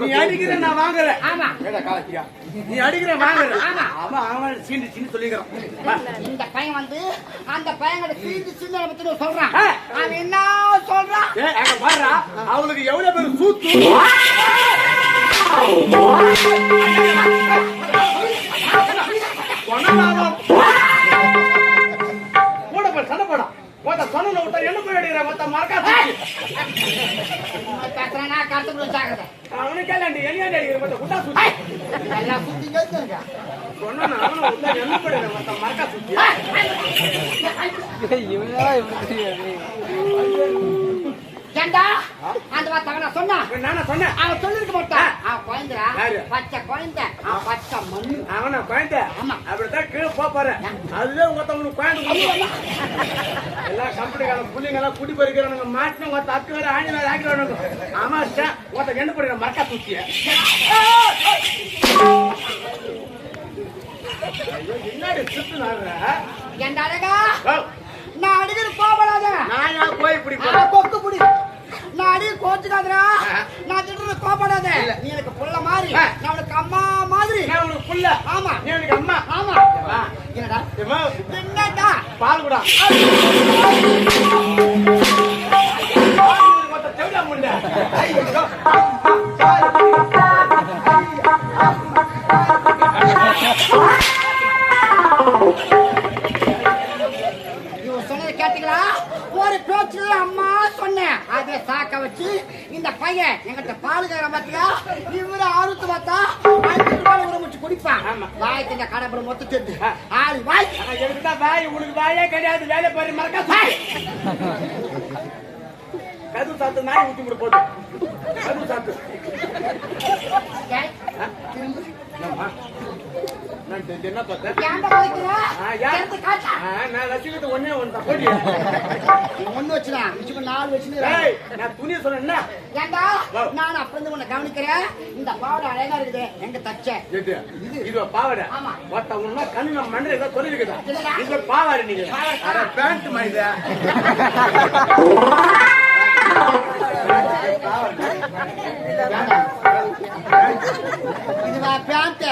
நீ அடிக்கிற நான் வாங்குறேன் ஆமா. நீ அடிக்கிற வாங்குறேன் ஆமா. ஆமா அவன் சீண்டு சீண்டு சொல்லிக்கிறான் இந்த பையன் வந்து அந்த பையன் சீந்து சின்ன பத்தி சொல்றான் ஆ. அவன் என்ன சொல்றான் ஏ அங்க பாருடா அவளுக்கு எவ்வளவு பேர் சூத்து போடா மொத்த சொன்ன விட்டா என்ன போய் அடிக்கிற மொத்த மறக்கா பேசுறானா கருத்து ஜாகிரதை அவனுக்கு கேளாண்டி என்ன அடிக்கிற மொத்த குட்டா சுத்தி? எல்லாம் சுத்தி கேட்டுருங்க சொன்னா அவனை விட்டா என்ன போயிடுற மொத்த மறக்கா சுத்தி ஏண்டா? அந்த வார்த்தை சொன்னா நானா சொன்னேன். அவன் சொல்லிருக்க மாட்டான் அவன் குழந்தைடா யாரு? பச்சை குழந்தை. அவன் பச்சை மண்ணு. அவன குழந்தை? ஆமா. அப்படித்தான் கீழே போறேன். அதுதான் மொத்தவனுக்கு குழந்தை அக்கு வேற ஆணி வேற ஆக்கிறானுங்க ஆமா சார் மொத்த என்ன பண்ணுற மறக்கா தூக்கிய? ஐயோ என்னடி சுத்து நாடுற? ஏண்டா அழகா நான் அடிக்கிற கோபடாத நான் போய் ஆ, கொக்கு புடி. நான் அடி கோச்சுக்காதடா ஆ. நான் திட்டுறது கோபடாத இல்ல. நீ எனக்கு புள்ள மாதிரி. நான் உனக்கு அம்மா மாதிரி. நான் உனக்கு புள்ள. ஆமா. நீ எனக்கு அம்மா. ஆமா? என்னடா? என்னடா பால் கூட சொன்னதை கேட்டீங்களா? ஒரு பேச்சுல அம்மா சொன்னேன். அதை சாக்க வச்சு இந்த பையன் எங்கிட்ட பால் கேட்கற பாத்தியா இவரு ஆறுத்து பார்த்தா ஆமா. வாய் திங்க கடப்பட மொத்த தெரிஞ்சு ஆளு வாய். எனக்கு தான் வாய்? உனக்கு வாயே கிடையாது. வேலை பாரு மறக்கா வாய். கது சாத்து நாய் ஊத்தி விட போகுது கது சாத்து. நான் ரசிக்கிறது ஒண்ணே ஒன்று வச்சுடா, மிச்சம் நாலு ஏய், நான் துணியை சொன்னேன்னா ஏன்டா? வா. நான் அப்ப இருந்து உன்னை கவனிக்கிறேன் இந்த பாவாடை அழகா இருக்குது. எங்க தச்ச. இது பாவாடை. ஒருத்த உண்மை கண்ணு நம்ம மண்ணில் ஏதோ சொல்லி இருக்குதா. இது பாவாடை நீங்க. Pant pant.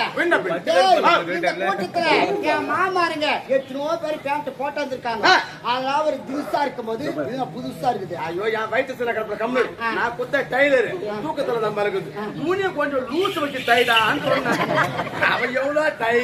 இந்த கூட்டத்துல என் மாமாருங்க எத்தனையோ பேர் பேண்ட் போட்டு வந்திருக்காங்க. அதெல்லாம் ஒரு தினுசா இருக்கும்போது இது புதுசா இருக்குது. ஐயோ என் வயிற்று சில கிடப்புல கம்மு. நான் குத்த டைலர் தூக்கத்துல தான் இருக்குது கொஞ்சம் லூஸ் வச்சு டைடான்னு சொன்னேன் அவன் எவ்வளவு டை